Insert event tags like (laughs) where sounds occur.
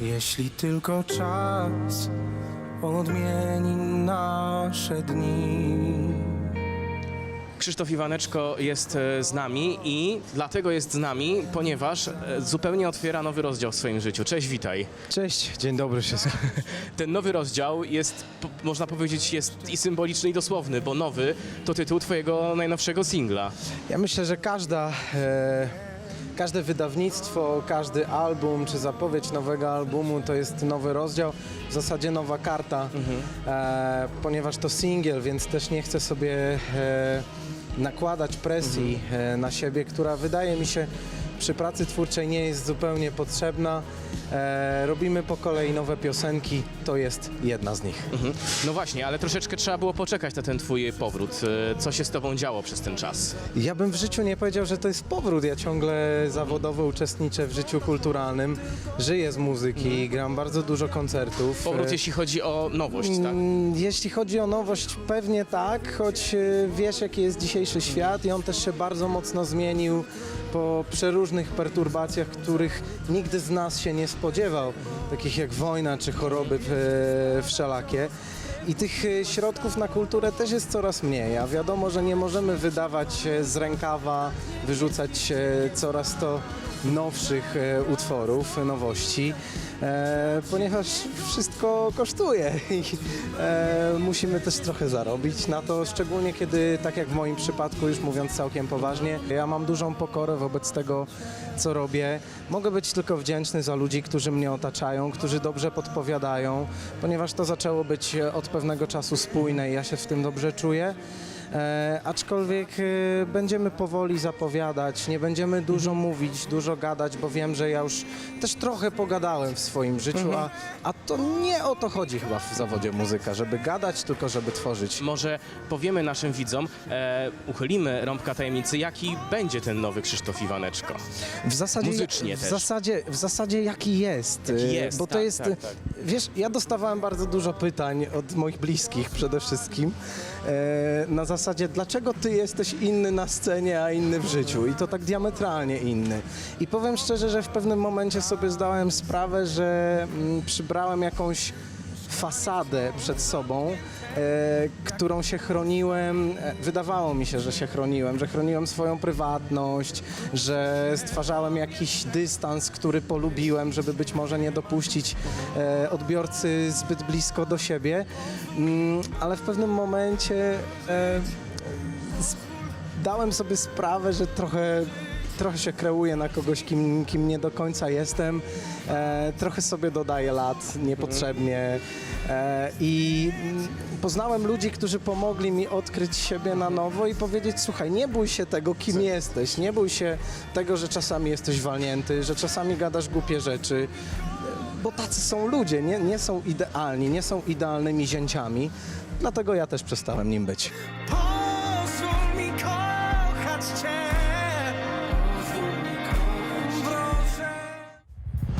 Jeśli tylko czas odmieni nasze dni. Krzysztof Iwaneczko jest e, z nami i dlatego jest z nami, ponieważ e, zupełnie otwiera nowy rozdział w swoim życiu. Cześć, witaj. Cześć, dzień dobry wszystkim. (laughs) Ten nowy rozdział jest, po- można powiedzieć, jest i symboliczny, i dosłowny, bo nowy to tytuł twojego najnowszego singla. Ja myślę, że każda, e, każde wydawnictwo, każdy album czy zapowiedź nowego albumu to jest nowy rozdział, w zasadzie nowa karta, e, ponieważ to singiel, więc też nie chcę sobie e, nakładać presji e, na siebie, która wydaje mi się przy pracy twórczej nie jest zupełnie potrzebna. E, robimy po kolei nowe piosenki, to jest jedna z nich. Mhm. No właśnie, ale troszeczkę trzeba było poczekać na ten twój powrót. E, Co się z tobą działo przez ten czas? Ja bym w życiu nie powiedział, że to jest powrót. Ja ciągle zawodowo uczestniczę w życiu kulturalnym, żyję z muzyki, gram bardzo dużo koncertów. Powrót, E, jeśli chodzi o nowość, tak? mm, Jeśli chodzi o nowość, pewnie tak, choć e, wiesz, jaki jest dzisiejszy świat i on też się bardzo mocno zmienił po przeróżnych perturbacjach, których nigdy z nas się nie spodziewał, takich jak wojna czy choroby e, wszelakie. I tych e, środków na kulturę też jest coraz mniej, a wiadomo, że nie możemy wydawać e, z rękawa, wyrzucać coraz to nowszych utworów, nowości, e, ponieważ wszystko kosztuje (laughs) i e, musimy też trochę zarobić na to, szczególnie kiedy, tak jak w moim przypadku, już mówiąc całkiem poważnie, ja mam dużą pokorę wobec tego, co robię. Mogę być tylko wdzięczny za ludzi, którzy mnie otaczają, którzy dobrze podpowiadają, ponieważ to zaczęło być od pewnego czasu spójne i ja się w tym dobrze czuję. E, aczkolwiek e, będziemy powoli zapowiadać, nie będziemy dużo mówić, dużo gadać, bo wiem, że ja już też trochę pogadałem w swoim życiu, a, a to nie o to chodzi chyba w zawodzie muzyka, żeby gadać, tylko żeby tworzyć. Może powiemy naszym widzom, e, uchylimy rąbka tajemnicy, jaki będzie ten nowy Krzysztof Iwaneczko. W zasadzie, Muzycznie w też. zasadzie, w zasadzie jaki jest, Jaki e, jest, bo to tak, jest, tak, tak. Wiesz, ja dostawałem bardzo dużo pytań od moich bliskich przede wszystkim, e, na zasadzie, dlaczego ty jesteś inny na scenie, a inny w życiu i to tak diametralnie inny. I powiem szczerze, że w pewnym momencie sobie zdałem sprawę, że mm, przybrałem jakąś fasadę przed sobą, e, którą się chroniłem. E, wydawało mi się, że się chroniłem, że chroniłem swoją prywatność, że stwarzałem jakiś dystans, który polubiłem, żeby być może nie dopuścić e, odbiorcy zbyt blisko do siebie. Mm, ale w pewnym momencie e, dałem sobie sprawę, że trochę, trochę się kreuję na kogoś, kim, kim nie do końca jestem. E, trochę sobie dodaję lat niepotrzebnie. E, I poznałem ludzi, którzy pomogli mi odkryć siebie na nowo i powiedzieć: Słuchaj, nie bój się tego, kim jesteś. Nie bój się tego, że czasami jesteś walnięty, że czasami gadasz głupie rzeczy. Bo tacy są ludzie, nie, nie są idealni, nie są idealnymi zięciami. Dlatego ja też przestałem nim być.